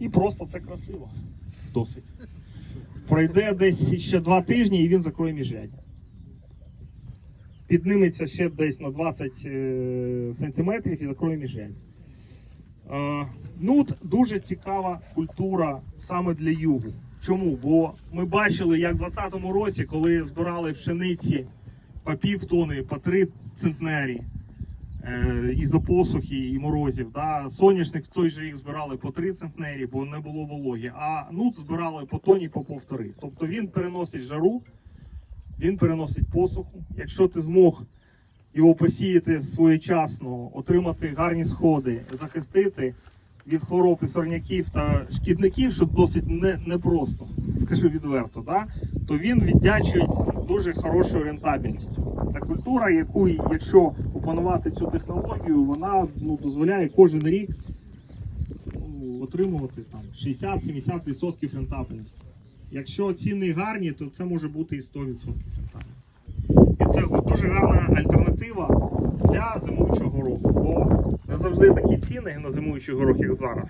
І просто це красиво. Досить. Пройде десь ще два тижні і він закроє міжряддя. Підніметься ще десь на 20 е, сантиметрів і закроє міжряддя. Е, Нут дуже цікава культура саме для югу. Чому? Бо ми бачили, як в 2020 році, коли збирали пшениці по пів тони, по три центнері е, із-за посухи і морозів. Да? Соняшник в той же рік збирали по 3 центнері, бо не було вологи, а нут збирали по тоні по повтори. Тобто він переносить жару, він переносить посуху. Якщо ти змог його посіяти своєчасно, отримати гарні сходи, захистити від хвороб і сорняків та шкідників, що досить не, непросто, скажу відверто, да? То він віддячує дуже хорошою рентабельністю. Це культура, яку, якщо опанувати цю технологію, вона ну, дозволяє кожен рік ну, отримувати там 60-70% рентабельності. Якщо ціни гарні, то це може бути і 100% рентабельності. І це дуже гарна альтернатива для зимуючого року. Бо не завжди такі ціни на зимуючий горох, як зараз.